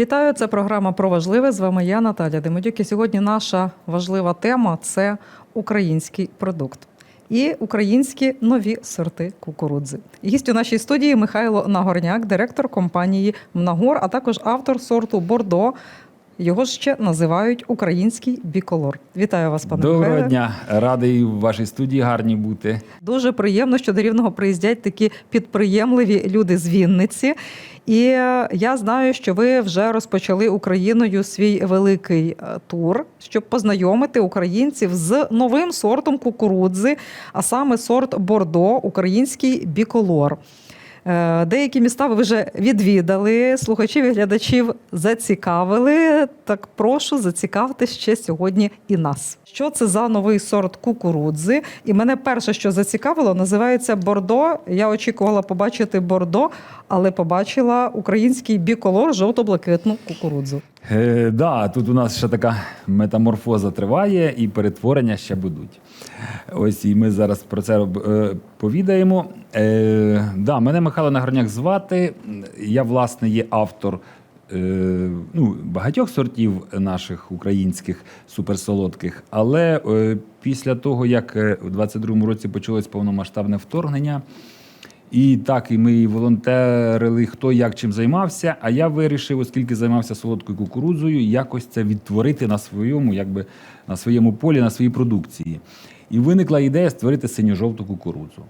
Вітаю, це програма про важливе. З вами я, Наталя Демидюк. І сьогодні наша важлива тема це український продукт і українські нові сорти кукурудзи. Гість у нашій студії Михайло Нагорняк, директор компанії Мнагор, а також автор сорту Бордо. Його ще називають український біколор. Вітаю вас, пане Доброго Михайле. дня, радий в вашій студії гарні бути. Дуже приємно, що до Рівного приїздять такі підприємливі люди з Вінниці. І е, я знаю, що ви вже розпочали Україною свій великий е, тур, щоб познайомити українців з новим сортом кукурудзи, а саме сорт Бордо, український біколор. Е, Деякі міста ви вже відвідали, слухачів і глядачів зацікавили. Так прошу, зацікавте ще сьогодні і нас. Що це за новий сорт кукурудзи? І мене перше, що зацікавило, називається Бордо. Я очікувала побачити Бордо, але побачила український біколор жовто-блакитну кукурудзу. Е, да, тут у нас ще така метаморфоза триває, і перетворення ще будуть. Ось і ми зараз про це е, повідаємо. Е, да, мене Михайло Нагорняк звати. Я, власне, є автор ну, багатьох сортів наших українських суперсолодких. Але е, після того, як е, у 22-му році почалось повномасштабне вторгнення. І так, і ми волонтерили, хто як чим займався. А я вирішив, оскільки займався солодкою кукурудзою, якось це відтворити на своєму, якби на своєму полі, на своїй продукції. І виникла ідея створити синьо-жовту кукурудзу.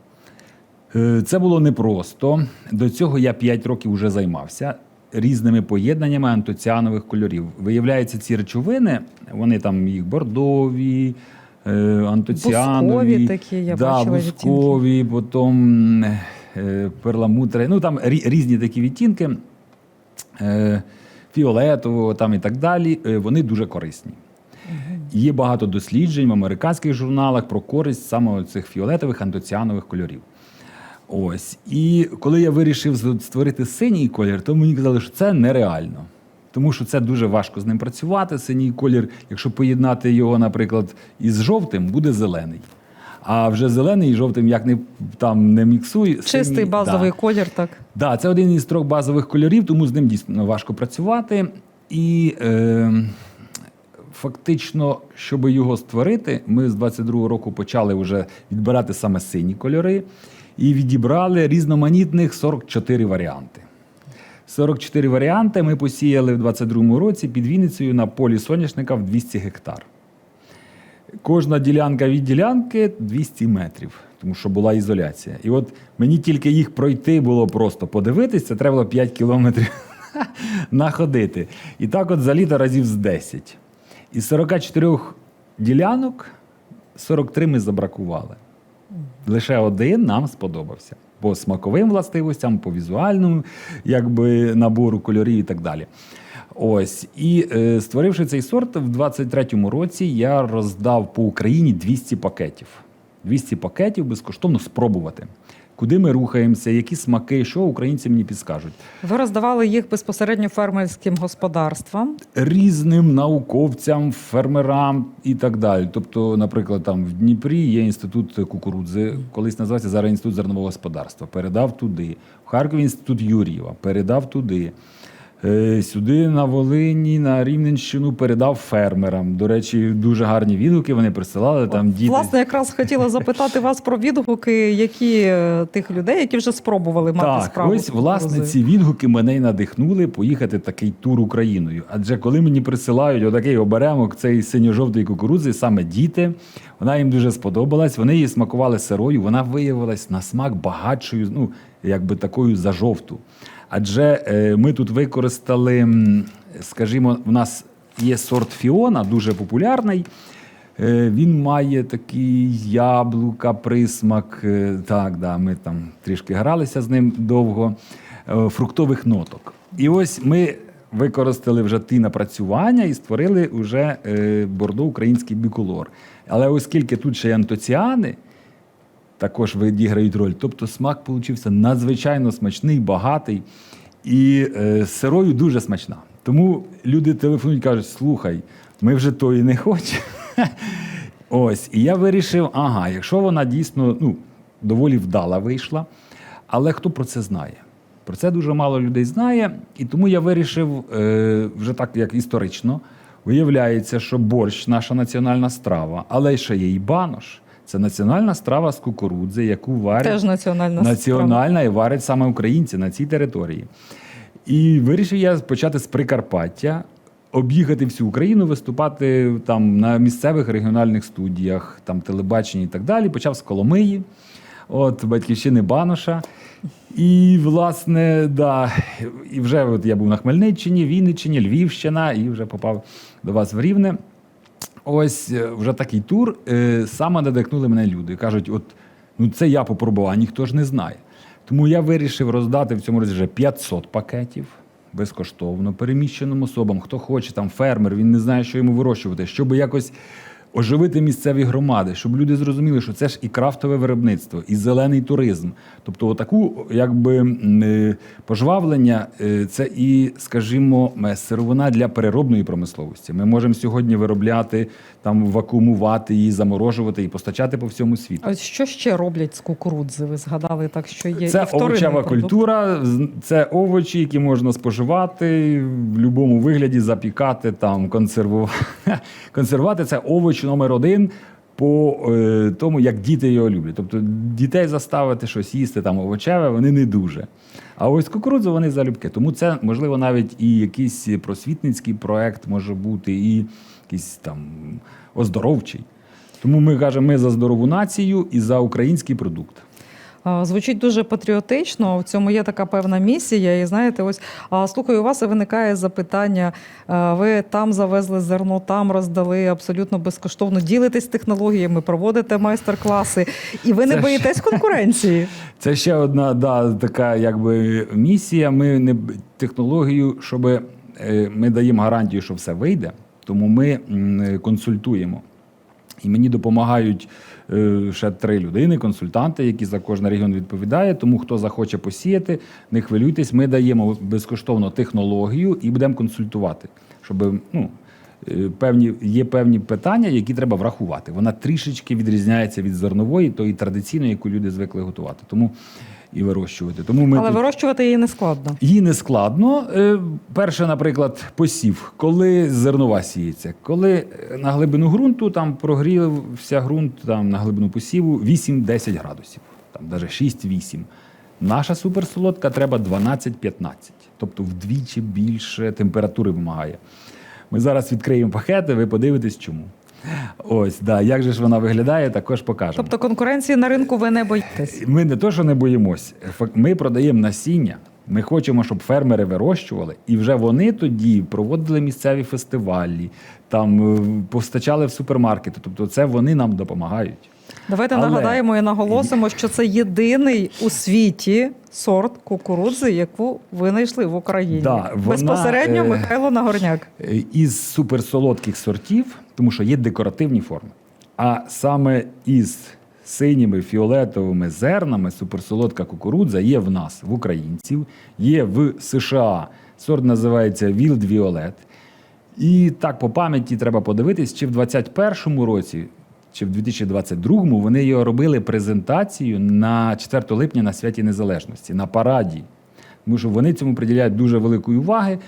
Е, Це було непросто. До цього я 5 років вже займався різними поєднаннями антоціанових кольорів. Виявляється, ці речовини, вони там їх бордові, е, антоціанові, Бускові такі, я да, бачила бускові, потім е, перламутри. Ну там різні такі відтінки, е, фіолетового там і так далі. Вони дуже корисні. Є багато досліджень в американських журналах про користь саме цих фіолетових антоціанових кольорів. Ось. І коли я вирішив створити синій колір, то мені казали, що це нереально. Тому що це дуже важко з ним працювати. Синій колір, якщо поєднати його, наприклад, із жовтим, буде зелений. А вже зелений і жовтим як не там не міксуй. Чистий синій- базовий да. колір, так. Да, це один із трьох базових кольорів, тому з ним дійсно важко працювати. І е, фактично, щоб його створити, ми з 22-го року почали вже відбирати саме сині кольори і відібрали різноманітних 44 варіанти. 44 варіанти ми посіяли в 22-му році під Вінницею на полі соняшника в 200 гектар. Кожна ділянка від ділянки 200 метрів, тому що була ізоляція. І от мені тільки їх пройти було просто подивитись, це треба було 5 кілометрів находити. І так от за літо разів з 10. Із 44 ділянок 43 ми забракували. Лише один нам сподобався. По смаковим властивостям, по візуальному якби, набору кольорів і так далі. Ось. І е, створивши цей сорт, в 23-му році я роздав по Україні 200 пакетів. 200 пакетів безкоштовно спробувати. Куди ми рухаємося, які смаки, що українці мені підскажуть. Ви роздавали їх безпосередньо фермерським господарствам. різним науковцям, фермерам і так далі. Тобто, наприклад, там в Дніпрі є інститут кукурудзи, колись називався зараз інститут зернового господарства. Передав туди. В Харкові інститут Юрієва, передав туди. Е, Сюди на Волині, на Рівненщину передав фермерам. До речі, дуже гарні відгуки вони присилали. Там діти. Власне, якраз хотіла запитати вас про відгуки, які е, тих людей, які вже спробували мати Так, справу. ось власне ці відгуки мене й надихнули поїхати такий тур Україною. Адже коли мені присилають отакий оберемок цієї синьо-жовтої кукурудзи, саме діти, вона їм дуже сподобалась. Вони її смакували сирою. Вона виявилась на смак багатшою, ну якби такою за жовту. Адже е, ми тут використали, скажімо, в нас є сорт Фіона, дуже популярний. Е, Він має такий яблука, присмак. е, Так, да, ми там трішки гралися з ним довго, фруктових ноток. І ось ми використали вже ті напрацювання і створили вже бордо український біколор. Але оскільки тут ще й антоціани, також відіграють роль. Тобто смак получився надзвичайно смачний, багатий і е, сирою дуже смачна. Тому люди телефонують кажуть: слухай, ми вже тої не хочемо. Ось, і я вирішив, ага, якщо вона дійсно ну, доволі вдала вийшла, але хто про це знає? Про це дуже мало людей знає, і тому я вирішив е, вже так як історично. Виявляється, що борщ наша національна страва, але ще є і банош. Це національна страва з кукурудзи, яку варять Теж національна національна і варять саме українці на цій території. І вирішив я почати з Прикарпаття, об'їхати всю Україну, виступати там на місцевих регіональних студіях, там телебаченні і так далі. Почав з Коломиї, от батьківщини Баноша. І, власне, да, і вже от я був на Хмельниччині, Вінниччині, Львівщина, і вже попав до вас в Рівне. Ось е, вже такий тур. е, Саме надихнули мене люди. Кажуть, от ну це я попробував, а ніхто ж не знає. Тому я вирішив роздати в цьому році вже 500 пакетів безкоштовно переміщеним особам. Хто хоче, там фермер, він не знає, що йому вирощувати, щоб якось оживити місцеві громади, щоб люди зрозуміли, що це ж і крафтове виробництво, і зелений туризм. Тобто, отаку, якби е, пожвавлення, е, це і, скажімо, е, сировина для переробної промисловості. Ми можемо сьогодні виробляти, там вакуумувати її, заморожувати і постачати по всьому світу. А що ще роблять з кукурудзи? Ви згадали так, що є Це і овочева продукт. культура, це овочі, які можна споживати в будь-якому вигляді, запікати, там, консервувати. Консервувати це овоч номер один по е, тому, як діти його люблять. Тобто дітей заставити щось їсти там овочеве, вони не дуже. А ось кукурудзу вони залюбки. Тому це, можливо, навіть і якийсь просвітницький проект може бути, і якийсь там оздоровчий. Тому ми кажемо, ми за здорову націю і за український продукт. Звучить дуже патріотично. В цьому є така певна місія. І знаєте, ось слухаю вас, і виникає запитання. Ви там завезли зерно, там роздали абсолютно безкоштовно. Ділитесь технологіями, проводите майстер-класи, і ви не Це боїтесь конкуренції. Це ще одна да, така якби місія. Ми не технологію, щоб е, ми даємо гарантію, що все вийде, тому ми консультуємо. І мені допомагають ще три людини, консультанти, які за кожен регіон відповідає. Тому хто захоче посіяти, не хвилюйтесь, ми даємо безкоштовно технологію і будемо консультувати, щоб ну. е, Певні є певні питання, які треба врахувати. Вона трішечки відрізняється від зернової, тої традиційної, яку люди звикли готувати. Тому і вирощувати. Тому ми Але тут... вирощувати її не складно. Її не складно. Е, Перше, наприклад, посів, коли зернова сіється, коли е, на глибину ґрунту там прогрівся ґрунт там, на глибину посіву 8-10 градусів, там навіть 6-8. Наша суперсолодка треба 12-15, тобто вдвічі більше температури вимагає. Ми зараз відкриємо пакети, ви подивитесь, чому. Ось, да, як же ж вона виглядає, також покажемо. Тобто конкуренції на ринку ви не боїтесь. Ми не то, що не боїмось, ми продаємо насіння. Ми хочемо, щоб фермери вирощували, і вже вони тоді проводили місцеві фестивалі, там е, постачали в супермаркети. Тобто, це вони нам допомагають. Давайте Але- нагадаємо і наголосимо, що це єдиний у світі сорт кукурудзи, яку ви знайшли в Україні. Да, вона, Безпосередньо е, Михайло Нагорняк. Е, Із суперсолодких сортів, тому що є декоративні форми. А саме із синіми фіолетовими зернами суперсолодка кукурудза є в нас, в українців, є в США. Сорт називається Wild Violet. І так по пам'яті треба подивитись, чи в 2021 році, чи в 2022-му вони його робили презентацію на 4 липня на святі Незалежності, на параді. Тому що вони цьому приділяють дуже великої уваги.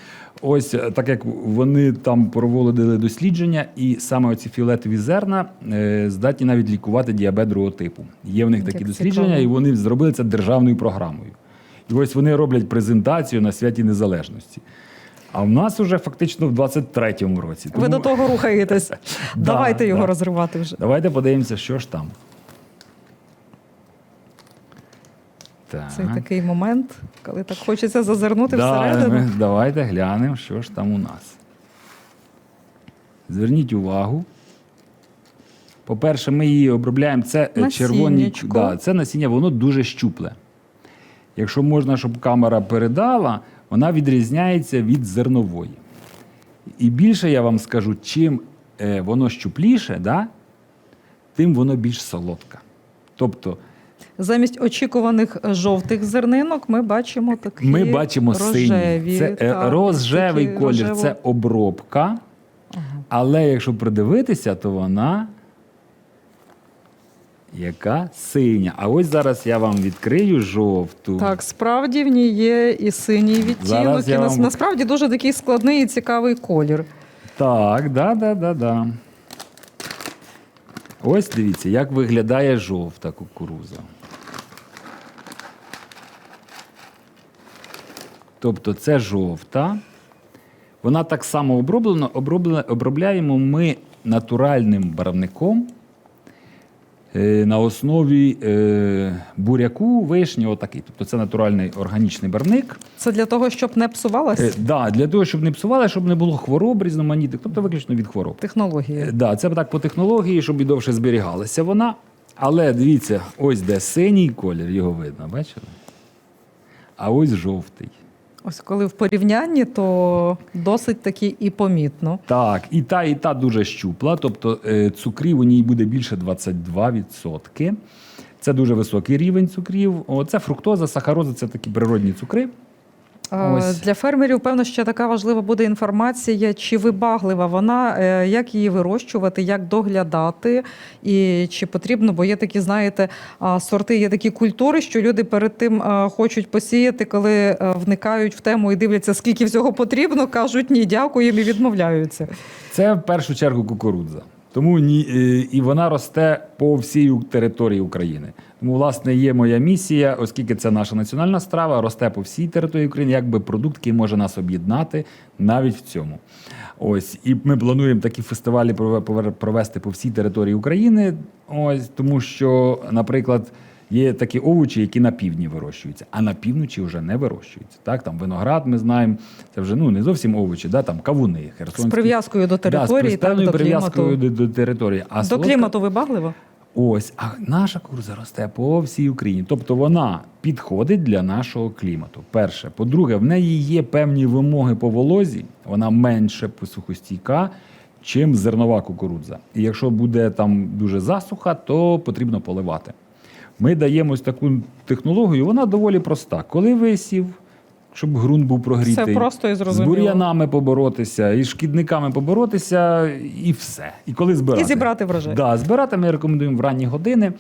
Ось е, так як вони там проводили дослідження, і саме оці фіолетові зерна е, здатні навіть лікувати діабет другого типу. Є в них такі Як дослідження, цікаво. і вони зробили це державною програмою. І ось вони роблять презентацію на святі Незалежності. А в нас уже фактично в 23-му році. Ви до того рухаєтесь. Давайте його розривати вже. Давайте подивимося, що ж там. Так. Це такий момент, коли так хочеться зазирнути Да, всередину. ми- давайте глянемо, що ж там у нас. Зверніть увагу. По-перше, ми її обробляємо. Це е, червоні. Да, це насіння, воно дуже щупле. Якщо можна, щоб камера передала, вона відрізняється від зернової. І більше я вам скажу, чим е, воно щупліше, да, тим воно більш солодке. Тобто, Замість очікуваних е, жовтих зернинок ми бачимо такі Ми бачимо рожеві. синій. Це е, так, рожевий такі колір, рожево- це обробка. Але якщо придивитися, то вона яка синя. А ось зараз я вам відкрию жовту. Так, справді в ній є і синій відтінок, Зараз і я нас- вам- насправді дуже такий складний і цікавий колір. Так, да, да, да, да. Ось дивіться, як виглядає жовта кукуруза. Тобто це жовта. Вона так само оброблена. оброблена обробляємо ми натуральним барвником на основі е, буряку, вишні, отакий. Тобто це натуральний органічний барвник. Це для того, щоб не псувалась Е, да, для того, щоб не псували, щоб не було хвороб різноманітних, тобто виключно від хвороб. технологія. Е, Да, це так по технології, щоб і довше зберігалася вона. Але дивіться, ось де синій колір, його видно, бачили? А ось жовтий. Ось коли в порівнянні, то досить таки і помітно. Так, і та, і та дуже щупла, тобто е, цукрів у ній буде більше 22%. Це дуже високий рівень цукрів. Це фруктоза, сахароза це такі природні цукри. Е, Ось. Для фермерів, певно, ще така важлива буде інформація, чи вибаглива вона, е, як її вирощувати, як доглядати, і чи потрібно, бо є такі, знаєте, сорти, є такі культури, що люди перед тим е, хочуть посіяти, коли вникають в тему і дивляться, скільки всього потрібно, кажуть ні, дякуємо і відмовляються. Це в першу чергу кукурудза. Тому ні, е, і вона росте по всій території України. Тому, власне, є моя місія, оскільки це наша національна страва, росте по всій території України, якби продукт, який може нас об'єднати навіть в цьому. Ось, і ми плануємо такі фестивалі прове- прове- провести по всій території України. Ось, тому що, наприклад, Є такі овочі, які на півдні вирощуються, а на півночі вже не вирощуються. Так, там виноград, ми знаємо, це вже ну не зовсім овочі, да, там кавуни, З прив'язкою до Да, з так, до прив'язкою до, до території. А До солодка- клімату вибагливо? Ось, а наша кукурудза росте по всій Україні. Тобто вона підходить для нашого клімату. Перше. По-друге, в неї є певні вимоги по волозі, вона менше сухостійка, чим зернова кукурудза. І якщо буде там дуже засуха, то потрібно поливати. Ми даємо ось таку технологію, вона доволі проста. Коли висів, щоб ґрунт був прогрітий, Все просто і з зрозуміло. бур'янами поборотися, і шкідниками поборотися, і все. І коли збирати. І зібрати врожай. Да, збирати ми рекомендуємо в ранні години.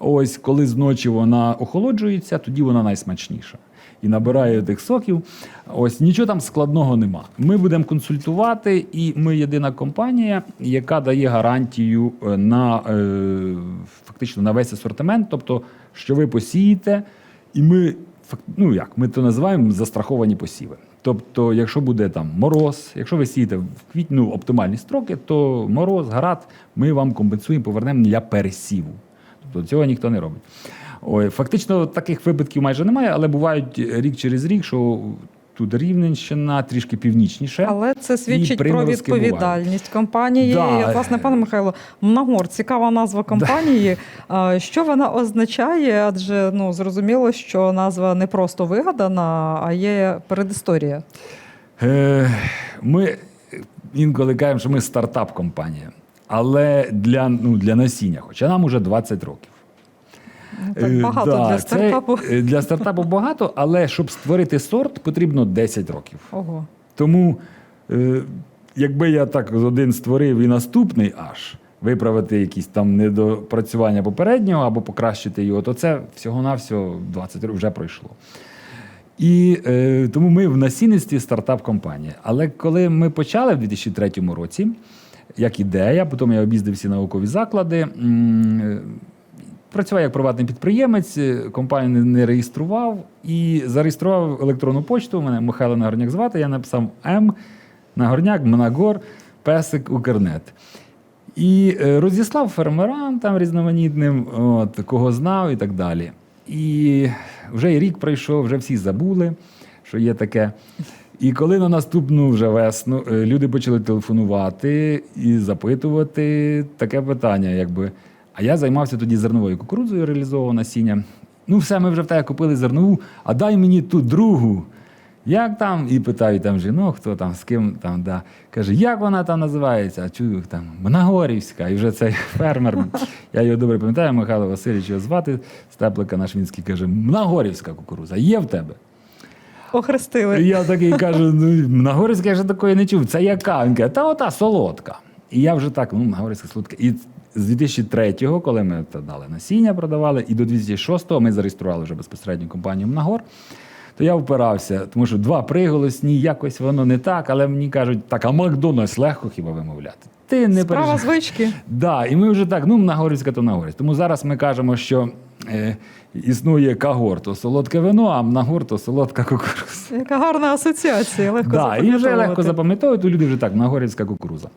Ось коли зночі вона охолоджується, тоді вона найсмачніша. І набирає тих соків. Ось нічого там складного нема. Ми будемо консультувати, і ми єдина компанія, яка дає гарантію е, на е, фактично на весь асортимент. Тобто, що ви посієте, і ми ну як ми то називаємо застраховані посіви. Тобто, якщо буде там мороз, якщо ви сієте в квітні ну, оптимальні строки, то мороз, град, ми вам компенсуємо, повернемо для пересіву. Тобто цього ніхто не робить. Ой, фактично таких випадків майже немає, але бувають рік через рік, що тут Рівненщина трішки північніше. Але це свідчить про відповідальність компанії. Да. Власне, пане Михайло, Мнагор, цікава назва компанії. А, Що вона означає? Адже ну зрозуміло, що назва не просто вигадана, а є передісторія. Е, Ми інколи кажемо, що ми стартап-компанія, але для, ну, для насіння, хоча нам уже 20 років. Ну, Так Е, багато да, для стартапу. е, для стартапу багато, але щоб створити сорт, потрібно 10 років. Ого. Тому, е, якби я так один створив і наступний аж виправити якісь там недопрацювання попереднього або покращити його, то це всього-навсього 20 років вже пройшло. І е, тому ми в насінництві стартап-компанія. Але коли ми почали в 2003 році, як ідея, потім я об'їздив всі наукові заклади. Працював як приватний підприємець, е, компанію не- не реєстрував і зареєстрував електронну почту. Мене Михайло Нагорняк звати. Я написав М Нагорняк, Мнагор, Песик, Укрнет. І е, розіслав фермерам там різноманітним, от, кого знав і так далі. І вже і рік пройшов, вже всі забули, що є таке. І коли на наступну вже весну е, люди почали телефонувати і запитувати таке питання, якби. А я займався тоді зерновою кукурудзою, реалізовував насіння. Ну, все, ми вже в тебе купили зернову, а дай мені ту другу. Як там? І питаю там жінок, хто там, з ким там, да. Каже, як вона там називається? А чую там Мнагорівська. І вже цей фермер, я його добре пам'ятаю, Михайло Васильович його звати, Степлика наш Вінський, каже, Мнагорівська кукуруза, є в тебе? І я такий кажу, ну Мнагорівська я ще такої не чув. Це яка? Він каже, та ота солодка. І я вже так, ну, говориться солодке. І з 2003-го, коли ми дали насіння, продавали, і до 2006-го ми зареєстрували вже безпосередньо компанію Мнагор. То я впирався, тому що два приголосні, якось воно не так, але мені кажуть, так, а Макдональдс легко хіба вимовляти. Ти не Справа переживай. звички. Да, і ми вже так, ну, Нагорівська то Нагорівська. Тому зараз ми кажемо, що е, існує кагор, то солодке вино, а Мнагор то солодка кукуруза. Яка гарна асоціація, легко Да, і вже легко запам'ятовувати. то люди вже так, Нагорівська кукуруза.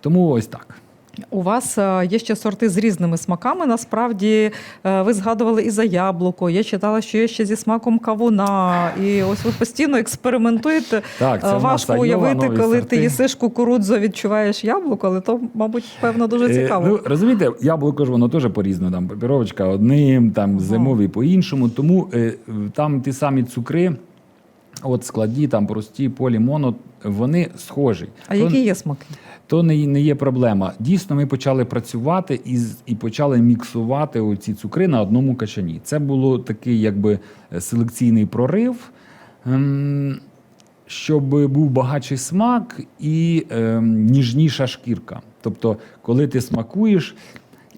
Тому ось так. У вас е, є ще сорти з різними смаками. Насправді е, ви згадували і за яблуко. Я читала, що є ще зі смаком кавуна. І ось ви постійно експериментуєте. Так, це Е, Важко уявити, коли сорти. ти їсиш кукурудзу, відчуваєш яблуко, але то, мабуть, певно, дуже Е, цікаво. Ну, розумієте, яблуко ж воно теж по-різному. Там папіровочка одним, там Ага. зимовий по-іншому. Тому е, там ті самі цукри, от складні, там прості, полі, моно, вони схожі. а які є смаки? То не, не є проблема. Дійсно, ми почали працювати і, і почали міксувати оці цукри на одному качані. Це було такий якби е, селекційний прорив, ем, щоб був багатший смак і ем, ніжніша шкірка. Тобто, коли ти смакуєш.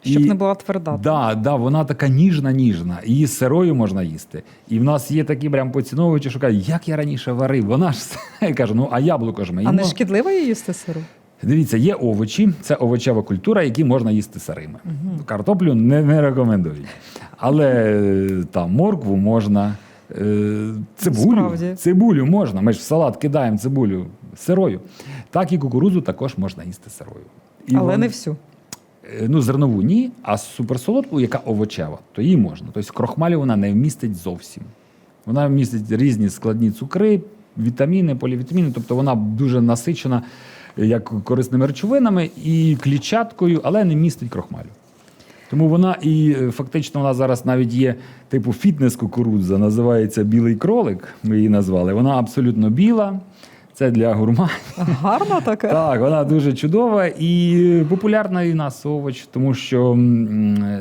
Щоб і- не була тверда. Да, да, вона така ніжна, ніжна. Її сирою можна їсти. І в нас є такі прям поціновувачі, що кажуть, як я раніше варив. Вона ж я кажу, ну а яблуко ж ми А не шкідливо її їсти сиру? Дивіться, є овочі, це овочева культура, які можна їсти сирими. Картоплю не, не рекомендують. Але е, там моркву можна, е, цибулю, Справді. цибулю можна. Ми ж в салат кидаємо цибулю сирою. Так і кукурудзу також можна їсти сирою. І але вон- не всю. Е, Ну, зернову ні, а суперсолодку, яка овочева, то її можна. Тобто крохмалю вона не вмістить зовсім. Вона містить різні складні цукри, вітаміни, полівітаміни, тобто вона дуже насичена як корисними речовинами і клітчаткою, але не містить крохмалю. Тому вона і е, фактично вона зараз навіть є типу фітнес-кукурудза, називається білий кролик. Ми її назвали. Вона абсолютно біла. Це для гурманів. Гарна така. Так, вона дуже чудова і популярна і нас овоч, тому що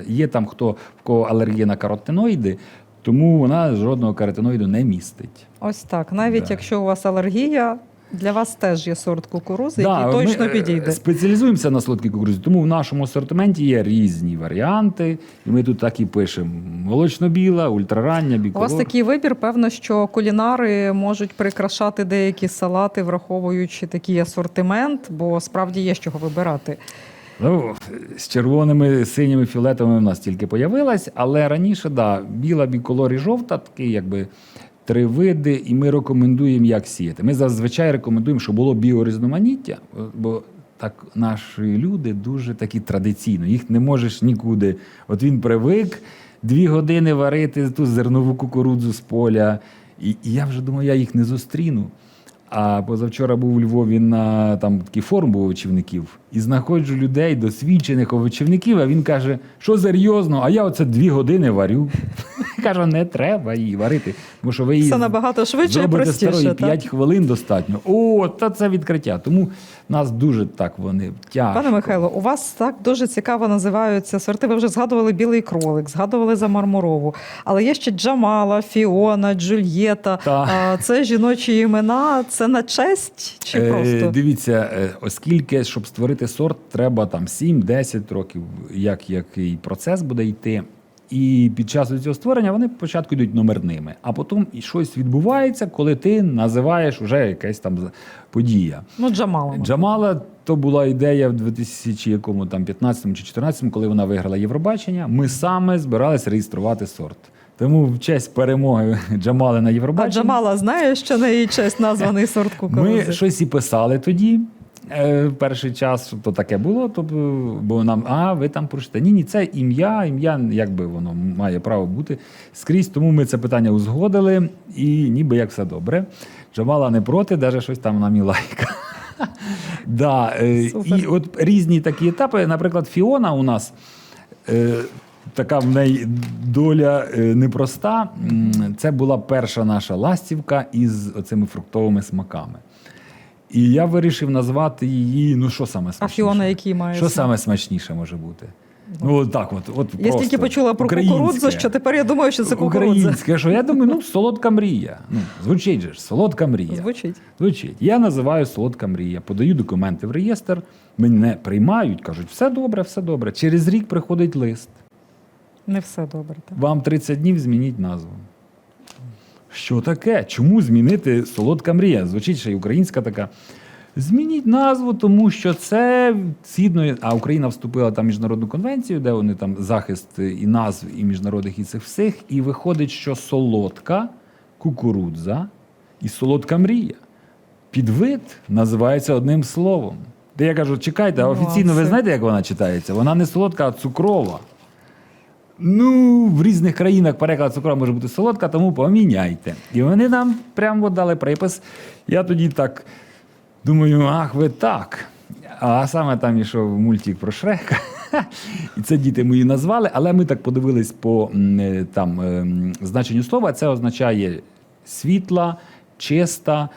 є там хто в кого алергія на каротиноїди, тому вона жодного каротиноїду не містить. Ось так. Навіть Да. якщо у вас алергія, для вас теж є сорт кукурузи, Да, який точно ми, е, підійде. Спеціалізуємося на солодкій кукурузі, тому в нашому асортименті є різні варіанти, і ми тут так і пишемо: молочно-біла, ультрарання, У вас такий вибір, певно, що кулінари можуть прикрашати деякі салати, враховуючи такий асортимент, бо справді є з чого вибирати. Ну, з червоними, синіми, фіолетовими в нас тільки появилась, але раніше, да, біла, біколор і жовта, такі якби три види, і ми рекомендуємо, як сіяти. Ми зазвичай рекомендуємо, щоб було біорізноманіття, бо так наші люди дуже такі традиційно, їх не можеш нікуди. От він привик дві години варити ту зернову кукурудзу з поля, і, і я вже думаю, я їх не зустріну. А позавчора був у Львові на там такий форум був овочівників, і знаходжу людей, досвідчених овочівників, а він каже, що серйозно, а я оце дві години варю. Кажу, не треба її варити, тому що ви її набагато швидше і простіше. старою 5 хвилин достатньо. О, та це відкриття. Тому нас дуже так вони тяжко. Пане Михайло, у вас так дуже цікаво називаються сорти. Ви вже згадували білий кролик, згадували за мармурову. Але є ще Джамала, Фіона, Джульєта. Так. А, Це жіночі імена. Це на честь чи Е, просто? Дивіться, е, оскільки, щоб створити сорт, треба там 7-10 років, як який процес буде йти. І під час цього створення вони спочатку йдуть номерними, а потім і щось відбувається, коли ти називаєш вже якась там подія. Ну, Джамала. Джамала то була ідея в 2015 чи 2014, коли вона виграла Євробачення. Ми саме збиралися реєструвати сорт. Тому в честь перемоги Джамали на А Джамала знає, що на її честь названий сорт кукурузи? Ми щось і писали тоді. Е, Перший час то таке було, то, бо нам, а ви там порушите. Ні, ні, це ім'я, ім'я, якби воно має право бути скрізь. Тому ми це питання узгодили, і ніби як все добре. Джамала не проти, навіть щось там нам і лайка. Да, е, Супер. і от різні такі етапи. Наприклад, Фіона у нас. е, Така в неї доля е, непроста. Це була перша наша ластівка із оцими фруктовими смаками. І я вирішив назвати її. Ну, що саме А смачніше? Фіона який має? Що саме смачніше може бути? Ну, от так от. от Я стільки просто почула про кукурудзу, що тепер я думаю, що це кукурудза. Українське, що я думаю, ну, солодка мрія. Ну, звучить же ж, солодка мрія. Звучить. Звучить. Я називаю солодка мрія, подаю документи в реєстр, мене приймають, кажуть, все добре, все добре. Через рік приходить лист. Не все добре. Так. Вам 30 днів змініть назву. Що таке? Чому змінити солодка мрія? Звучить ще й українська така. Змініть назву, тому що це згідно, а Україна вступила там в міжнародну конвенцію, де вони там захист і назв, і міжнародних, і цих всіх. І виходить, що солодка кукурудза і солодка мрія. Підвид називається одним словом. Де я кажу, чекайте, а офіційно ви знаєте, як вона читається? Вона не солодка, а цукрова. Ну, в різних країнах переклад цукрова може бути солодка, тому поміняйте. І вони нам прямо дали припис. Я тоді так думаю, ах, ви так. А саме там ішов мультик про Шрека. І це діти мої назвали, але ми так подивились по е, там, ем, значенню слова. Це означає світла, чиста,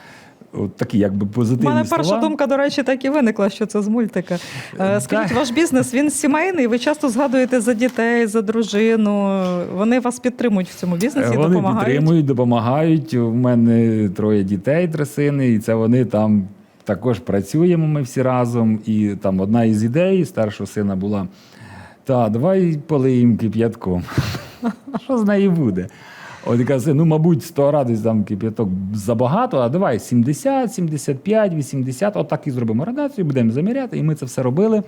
от такі якби У позитивні мене слова. перша думка, до речі, так і виникла, що це з мультика. Е, Скажіть, Так. ваш бізнес він сімейний. Ви часто згадуєте за дітей, за дружину. Вони вас підтримують в цьому бізнесі, Е, Вони допомагають. підтримують, допомагають. У мене троє дітей, три сини, і це вони там також працюємо ми всі разом. І там одна із ідей старшого сина була: та давай полиємо кип'ятком. Що з нею буде? От і каже, ну, мабуть, 100 радість там кип'яток забагато, а давай 70, 75, 80, от так і зробимо радацію, будемо заміряти, і ми це все робили.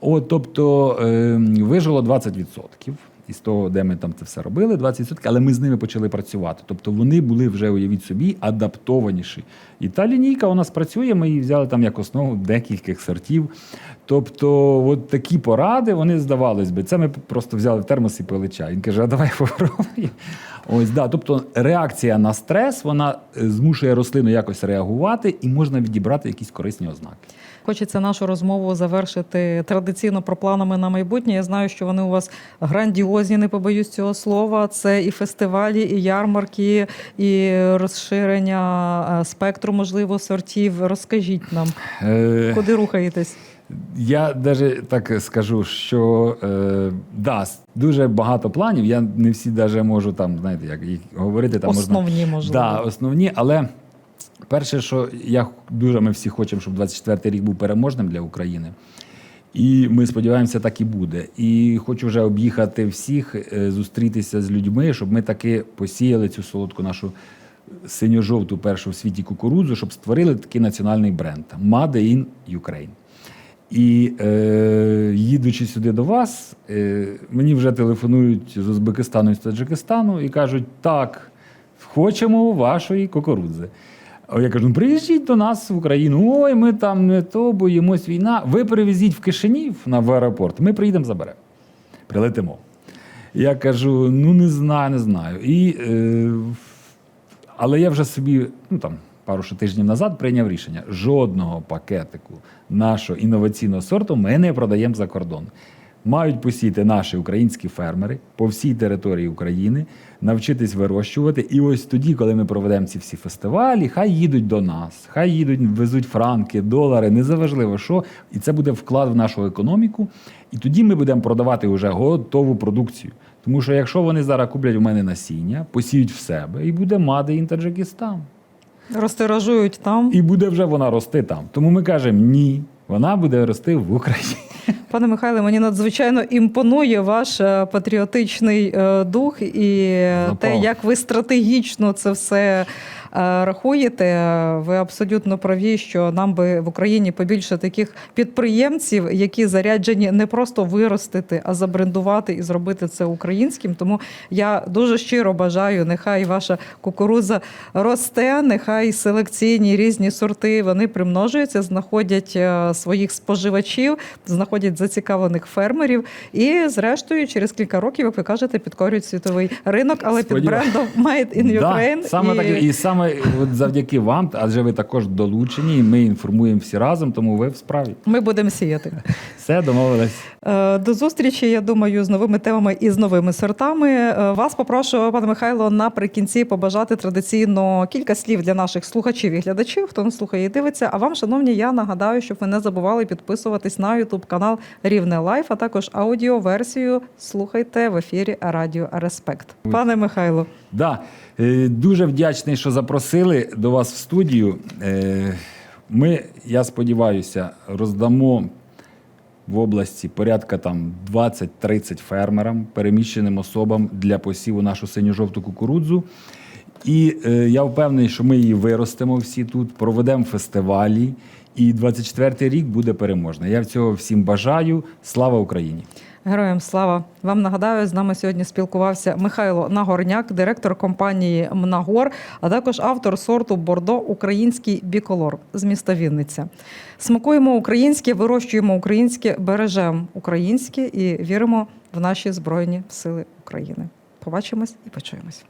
От, тобто е, вижило 20% із того, де ми там це все робили, 20%, але ми з ними почали працювати. Тобто вони були вже, уявіть собі, адаптованіші. І та лінійка у нас працює, ми її взяли там як основу декількох сортів. Тобто, от такі поради, вони здавались би. Це ми просто взяли в термос і пили чай. Він каже, а давай попробуємо. Ось, да. Тобто реакція на стрес, вона е, змушує рослину якось реагувати, і можна відібрати якісь корисні ознаки. Хочеться нашу розмову завершити традиційно про планами на майбутнє. Я знаю, що вони у вас грандіозні, не побоюсь цього слова. Це і фестивалі, і ярмарки, і розширення е, спектру, можливо, сортів. Розкажіть нам, Е, куди рухаєтесь? Я навіть так скажу, що е, да, дуже багато планів. Я не всі навіть можу там, знаєте, як їх говорити. Там Основні, можна, можливо. Да, основні, але перше, що я дуже ми всі хочемо, щоб 24-й рік був переможним для України. І ми сподіваємося, так і буде. І хочу вже об'їхати всіх, е, зустрітися з людьми, щоб ми таки посіяли цю солодку нашу синьо-жовту першу в світі кукурудзу, щоб створили такий національний бренд Made in Ukraine. І е, їдучи сюди до вас, е, мені вже телефонують з Узбекистану і з Таджикистану і кажуть: так, хочемо вашої кукурудзи. А я кажу, ну приїжджіть до нас в Україну. Ой, ми там не то, боїмось війна. Ви перевезіть в Кишинів на в аеропорт, ми приїдемо заберемо. Прилетимо. Я кажу: ну не знаю, не знаю. І, е, але я вже собі, ну там пару ще тижнів назад прийняв рішення: жодного пакетику нашого інноваційного сорту ми не продаємо за кордон. Мають посіяти наші українські фермери по всій території України, навчитись вирощувати. І ось тоді, коли ми проведемо ці всі фестивалі, хай їдуть до нас, хай їдуть, везуть франки, долари, незаважливо що. І це буде вклад в нашу економіку. І тоді ми будемо продавати вже готову продукцію. Тому що якщо вони зараз куплять у мене насіння, посіють в себе, і буде in Таджикистан. Розтиражують там. І буде вже вона рости там. Тому ми кажемо ні, вона буде рости в Україні. Пане Михайле, мені надзвичайно імпонує ваш е, патріотичний е, дух і е, те, як ви стратегічно це все рахуєте. Ви абсолютно праві, що нам би в Україні побільше таких підприємців, які заряджені не просто виростити, а забрендувати і зробити це українським. Тому я дуже щиро бажаю, нехай ваша кукурудза росте, нехай селекційні різні сорти вони примножуються, знаходять е, своїх споживачів, знаходять зацікавлених фермерів, і зрештою, через кілька років, як ви кажете, підкорюють світовий ринок, але під брендом Made in Ukraine. Да, саме і... так, і саме от завдяки вам, адже ви також долучені, і ми інформуємо всі разом, тому ви в справі. Ми будемо сіяти. Все, домовились. Е, До зустрічі, я думаю, з новими темами і з новими сортами. Е, Вас попрошу, пане Михайло, наприкінці побажати традиційно кілька слів для наших слухачів і глядачів, хто нас слухає і дивиться. А вам, шановні, я нагадаю, щоб ви не забували підписуватись на Ютуб канал Рівне Лайф, а також аудіоверсію слухайте в ефірі Радіо Респект. Пане Михайло, Да, е, дуже вдячний, що запросили до вас в студію. Е, Ми, я сподіваюся, роздамо в області порядка там 20-30 фермерам, переміщеним особам для посіву нашу синьо-жовту кукурудзу. І е, я впевнений, що ми її виростемо всі тут, проведемо фестивалі, і 24-й рік буде переможний. Я цього всім бажаю. Слава Україні! Героям слава! Вам нагадаю, з нами сьогодні спілкувався Михайло Нагорняк, директор компанії Мнагор, а також автор сорту Бордо Український біколор з міста Вінниця. Смакуємо українське, вирощуємо українське, бережемо українське і віримо в наші збройні сили України. Побачимось і почуємось.